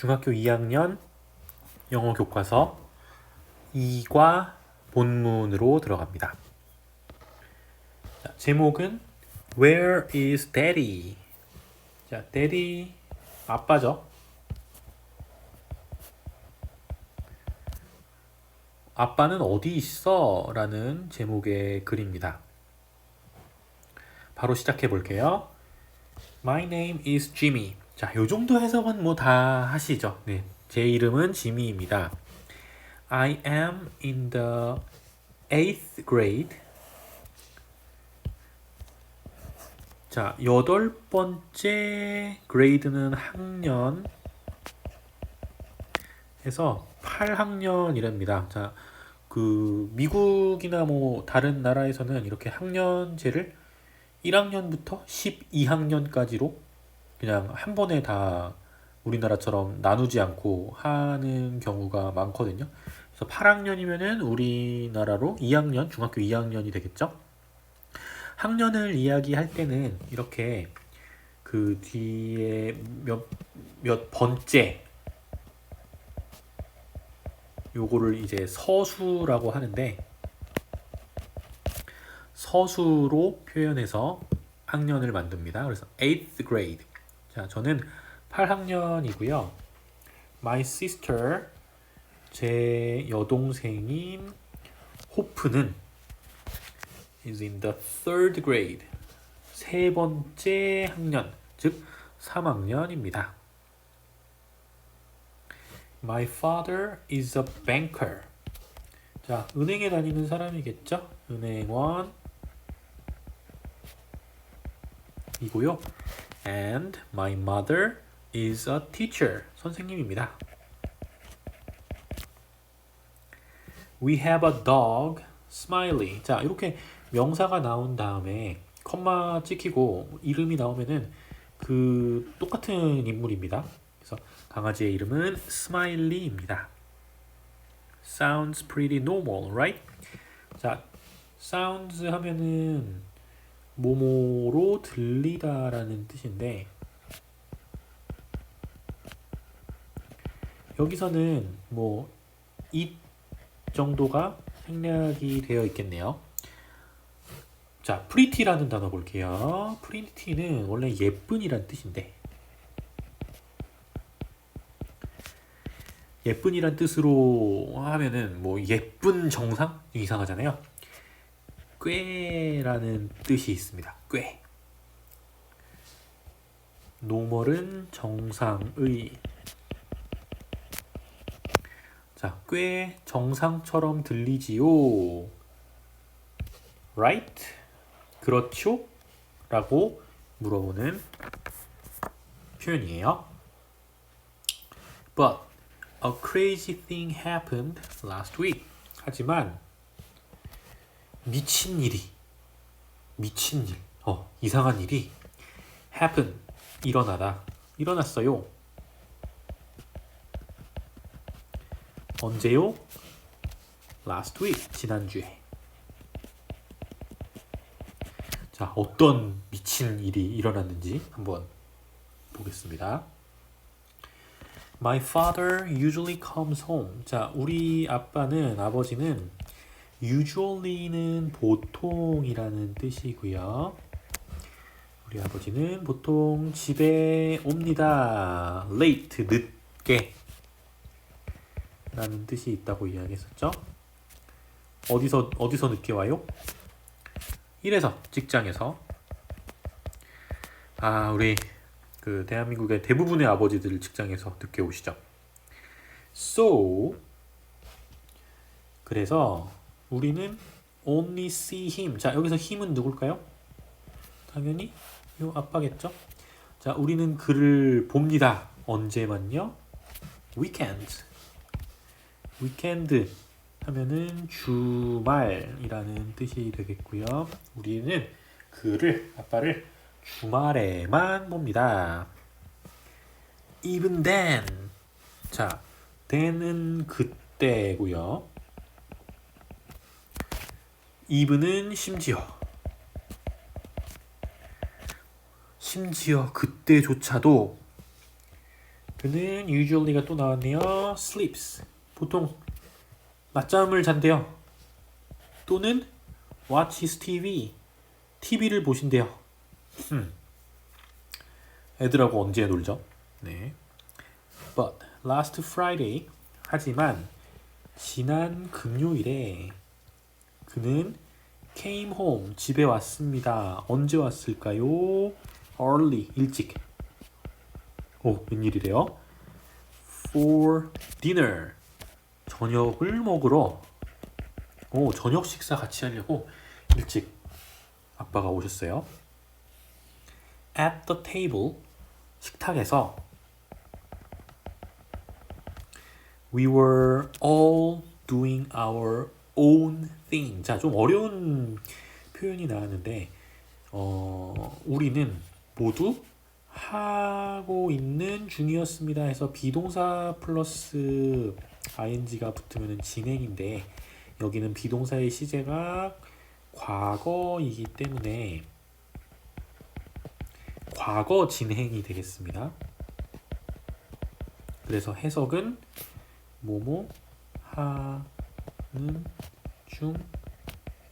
중학교 2학년 영어 교과서 2과 본문으로 들어갑니다. 자, 제목은 Where is Daddy? 자, Daddy 아빠죠. 아빠는 어디 있어? 라는 제목의 글입니다. 바로 시작해 볼게요. My name is Jimmy. 자, 요 정도 해석은 뭐 다 하시죠. 네. 제 이름은 지미입니다. I am in the 8th grade. 자, 여덟 번째 그레이드는 학년 해서 8학년이랍니다. 자, 그 미국이나 뭐 다른 나라에서는 이렇게 학년제를 1학년부터 12학년까지로 그냥 한 번에 다 우리나라처럼 나누지 않고 하는 경우가 많거든요. 그래서 8학년이면은 우리나라로 2학년, 중학교 2학년이 되겠죠? 학년을 이야기할 때는 이렇게 그 뒤에 몇, 몇 번째 요거를 이제 서수라고 하는데 서수로 표현해서 학년을 만듭니다. 그래서 8th grade. 자, 저는 8학년이고요. My sister 제 여동생인 호프는 is in the third grade. 세 번째 학년, 즉 3학년입니다. My father is a banker. 자, 은행에 다니는 사람이겠죠? 은행원 이고요. And my mother is a teacher. 선생님입니다. We have a dog, Smiley. 자, 이렇게 명사가 나온 다음에 컴마 찍히고 이름이 나오면은 그 똑같은 인물입니다. 그래서 강아지의 이름은 Smiley입니다. Sounds pretty normal, right? 자, sounds 하면은 모모로 들리다라는 뜻인데 여기서는 뭐 it 정도가 생략이 되어 있겠네요. 자, pretty라는 단어 볼게요. pretty는 원래 예쁜이란 뜻인데 예쁜이란 뜻으로 하면은 뭐 예쁜 정상 이상하잖아요. 꽤라는 뜻이 있습니다. 꽤. 노멀은 정상의. 자, 꽤 정상처럼 들리지요. Right? 그렇죠? 라고 물어보는 표현이에요. But a crazy thing happened last week. 하지만 미친 일이 미친 일, 어 이상한 일이 happen 일어나다 일어났어요. 언제요? Last week 지난주에. 자 어떤 미친 일이 일어났는지 한번 보겠습니다. My father usually comes home. 자 우리 아빠는 아버지는 usually는 보통이라는 뜻이고요. 우리 아버지는 보통 집에 옵니다. late 늦게 라는 뜻이 있다고 이야기했었죠. 어디서 어디서 늦게 와요? 이래서 직장에서 아 우리 그 대한민국의 대부분의 아버지들 직장에서 늦게 오시죠. So 그래서 우리는 only see him. 자, 여기서 him은 누굴까요? 당연히 요 아빠겠죠? 자, 우리는 그를 봅니다. 언제만요? weekend. weekend 하면은 주말이라는 뜻이 되겠고요. 우리는 그를 아빠를 주말에만 봅니다. even then. 자, then은 그때고요. 이브는 심지어 심지어 그때조차도 그는 usually가 또 나왔네요. sleeps. 보통 낮잠을 잔대요. 또는 watches TV. TV를 보신대요. 음. 애들하고 언제 놀죠? 네. But last Friday. 하지만 지난 금요일에 그는 came home 집에 왔습니다. 언제 왔을까요? early 일찍. 오 웬일이래요? for dinner 저녁을 먹으러 오 저녁 식사 같이 하려고 일찍 아빠가 오셨어요. at the table 식탁에서 we were all doing our own thing. 자, 좀 어려운 표현이 나왔는데 어, 우리는 모두 하고 있는 중이었습니다. 해서 비동사 플러스 ing가 붙으면 진행인데 여기는 비동사의 시제가 과거이기 때문에 과거 진행이 되겠습니다. 그래서 해석은 뭐뭐 하는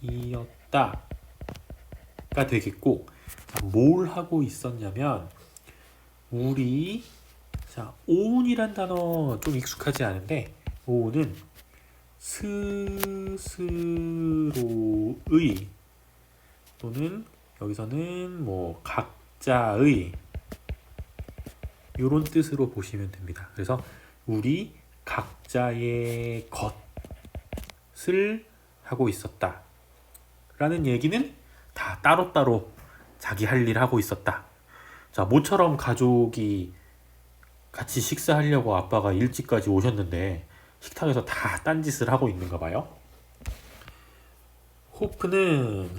중이었다가 되겠고 자, 뭘 하고 있었냐면 우리 자 오운이란 단어 좀 익숙하지 않은데 오운은 스스로의 또는 여기서는 뭐 각자의 이런 뜻으로 보시면 됩니다. 그래서 우리 각자의 것을 하고 있었다. 라는 얘기는 다 따로따로 자기 할 일 하고 있었다. 자, 모처럼 가족이 같이 식사하려고 아빠가 일찍까지 오셨는데 식탁에서 다 딴짓을 하고 있는가 봐요. 호프는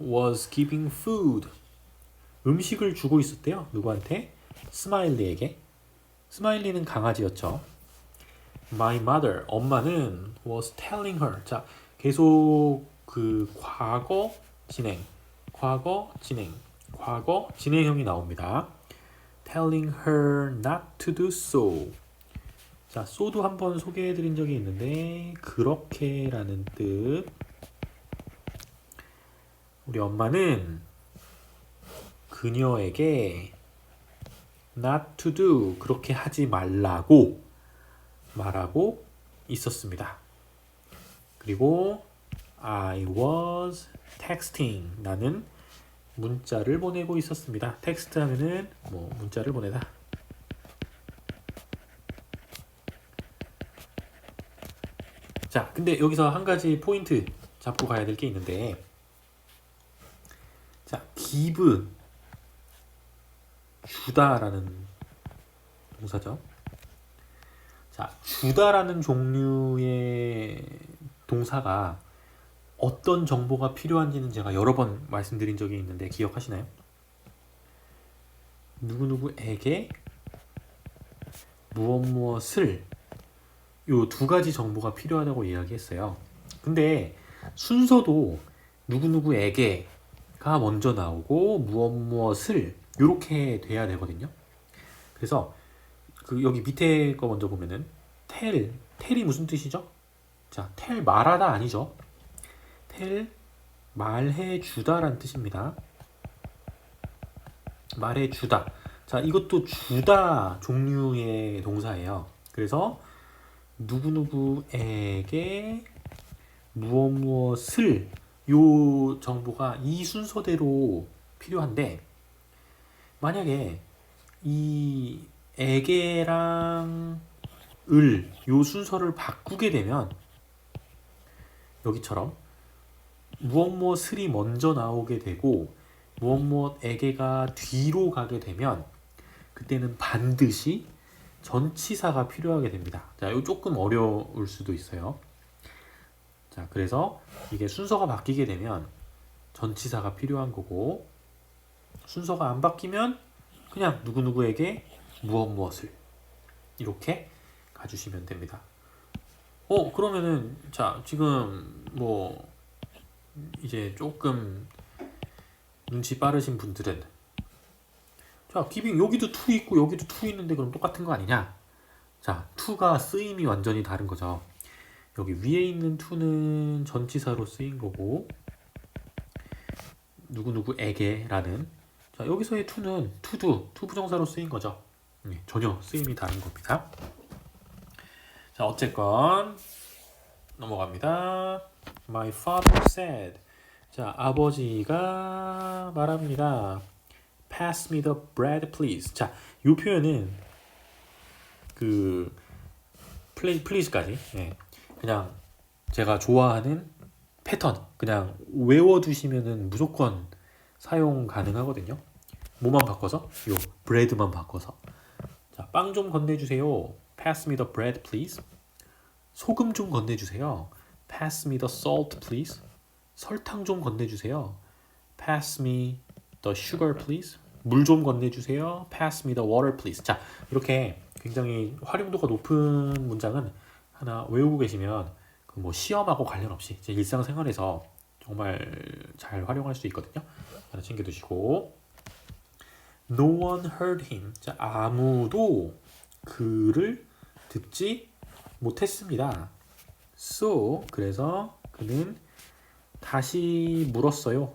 was giving food 음식을 주고 있었대요. 누구한테? 스마일리에게. 스마일리는 강아지였죠. My mother 엄마는 was telling her 자 계속 그 과거 진행 과거 진행 과거 진행형이 나옵니다. telling her not to do so 자 so도 한번 소개해 드린 적이 있는데 그렇게라는 뜻 우리 엄마는 그녀에게 not to do 그렇게 하지 말라고 말하고 있었습니다. 그리고 I was texting 나는 문자를 보내고 있었습니다. 텍스트 하면은 뭐 문자를 보내다. 자, 근데 여기서 한 가지 포인트 잡고 가야 될 게 있는데 자, give 주다라는 동사죠. 자, 주다라는 종류의 동사가 어떤 정보가 필요한지는 제가 여러 번 말씀드린 적이 있는데 기억하시나요? 누구누구에게 무엇 무엇을 요 두 가지 정보가 필요하다고 이야기했어요. 근데 순서도 누구누구에게가 먼저 나오고 무엇 무엇을 이렇게 돼야 되거든요. 그래서 그 여기 밑에 거 먼저 보면은 텔 텔이 무슨 뜻이죠? 자, 텔 말하다 아니죠? 텔 말해 주다란 뜻입니다. 말해 주다. 자, 이것도 주다 종류의 동사예요. 그래서 누구누구에게 무엇 무엇을 요 정보가 이 순서대로 필요한데 만약에 이 에게랑 을 요 순서를 바꾸게 되면 여기처럼 무엇 무엇을이 먼저 나오게 되고 무엇 무엇에게가 뒤로 가게 되면 그때는 반드시 전치사가 필요하게 됩니다. 자, 이거 조금 어려울 수도 있어요. 자, 그래서 이게 순서가 바뀌게 되면 전치사가 필요한 거고 순서가 안 바뀌면 그냥 누구누구에게 무엇 무엇을 이렇게 가주시면 됩니다. 어, 그러면은 자, 지금 뭐 이제 조금 눈치 빠르신 분들은 자, 기빙 여기도 to 있고 여기도 to 있는데 그럼 똑같은 거 아니냐? 자, to가 쓰임이 완전히 다른 거죠. 여기 위에 있는 to는 전치사로 쓰인 거고 누구누구에게 라는 자, 여기서의 to는 to do, to 부정사로 쓰인 거죠. 네, 전혀 쓰임이 다른 겁니다. 자, 어쨌건 넘어갑니다. My father said. 자, 아버지가 말합니다. Pass me the bread, please. 자, 이 표현은 그 play, please까지 예, 그냥 제가 좋아하는 패턴 그냥 외워두시면은 무조건 사용 가능하거든요. 뭐만 바꿔서 요 bread만 바꿔서 자, 빵 좀 건네주세요. Pass me the bread, please. 소금 좀 건네주세요. Pass me the salt, please. 설탕 좀 건네주세요. Pass me the sugar, please. 물 좀 건네주세요. Pass me the water, please. 자, 이렇게 굉장히 활용도가 높은 문장은 하나 외우고 계시면 그 뭐 시험하고 관련 없이 제 일상생활에서 정말 잘 활용할 수 있거든요. 하나 챙겨두시고. No one heard him. 자, 아무도 그를 듣지 못했습니다. So, 그래서 그는 다시 물었어요.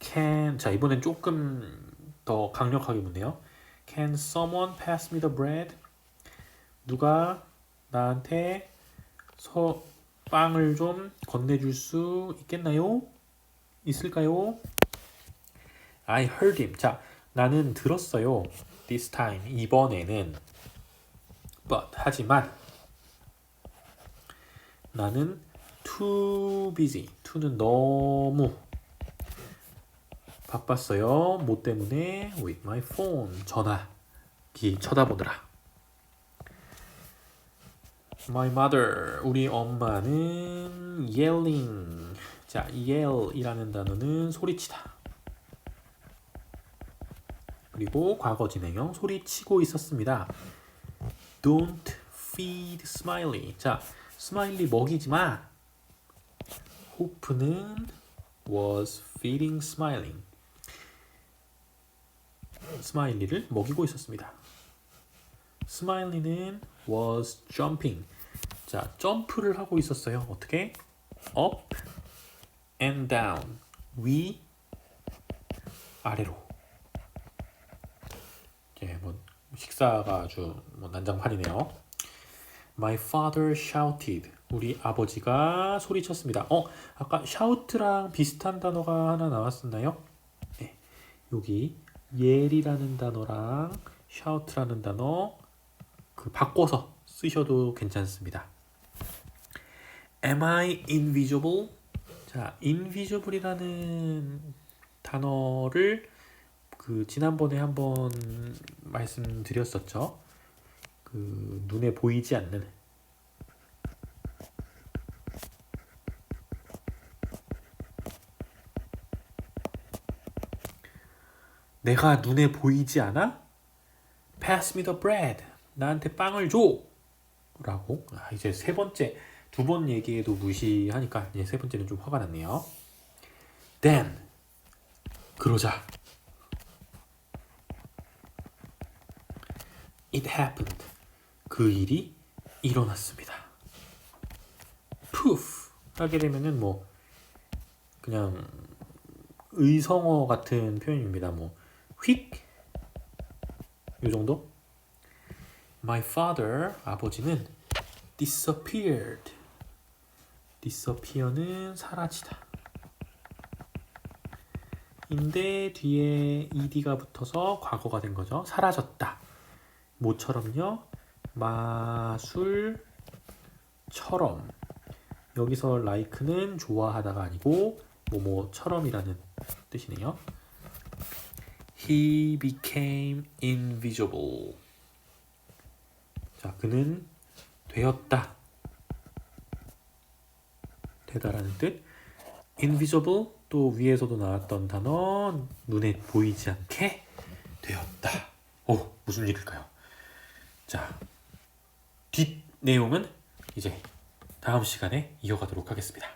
Can, 자, 이번엔 조금 더 강력하게 묻네요. Can someone pass me the bread? 누가 나한테 서, 빵을 좀 건네줄 수 있겠나요? 있을까요? I heard him. 자, 나는 들었어요. This time. 이번에는. But. 하지만. 나는 too busy. to는 너무 바빴어요. 뭐 때문에? With my phone. 전화기 쳐다보느라. My mother. 우리 엄마는 yelling. 자, yell이라는 단어는 소리치다. 그리고 과거 진행형 소리치고 있었습니다. Don't feed Smiley. 자, 스마일리 먹이지 마. 호프는 was feeding Smiling. 스마일리를 먹이고 있었습니다. 스마일리는 was jumping. 자, 점프를 하고 있었어요. 어떻게? up and down. 위 아래로. 예, 뭐 식사가 아주 뭐 난장판이네요. My father shouted. 우리 아버지가 소리쳤습니다. 어, 아까 shout랑 비슷한 단어가 하나 나왔었나요? 네, 여기 yell이라는 단어랑 shout라는 단어 그 바꿔서 쓰셔도 괜찮습니다. Am I invisible? 자, invisible이라는 단어를 그 지난번에 한번 말씀드렸었죠. 그 눈에 보이지 않는 내가 눈에 보이지 않아? Pass me the bread. 나한테 빵을 줘. 라고. 아, 이제 세 번째, 두 번 얘기해도 무시하니까 이제 세 번째는 좀 화가 났네요. Then. 그러자. It happened. 그 일이 일어났습니다. poof 하게 되면은 뭐 그냥 의성어 같은 표현입니다. 뭐 휙. 요 정도? My father 아버지는 disappeared. disappear는 사라지다. 인데 뒤에 ed가 붙어서 과거가 된 거죠. 사라졌다. 뭐처럼요? 마술처럼. 여기서 like는 좋아하다가 아니고 뭐뭐처럼이라는 뜻이네요. He became invisible. 자, 그는 되었다. 되다라는 뜻. invisible 또 위에서도 나왔던 단어 눈에 보이지 않게 되었다. 오, 무슨 일일까요? 자, 뒷 내용은 이제 다음 시간에 이어가도록 하겠습니다.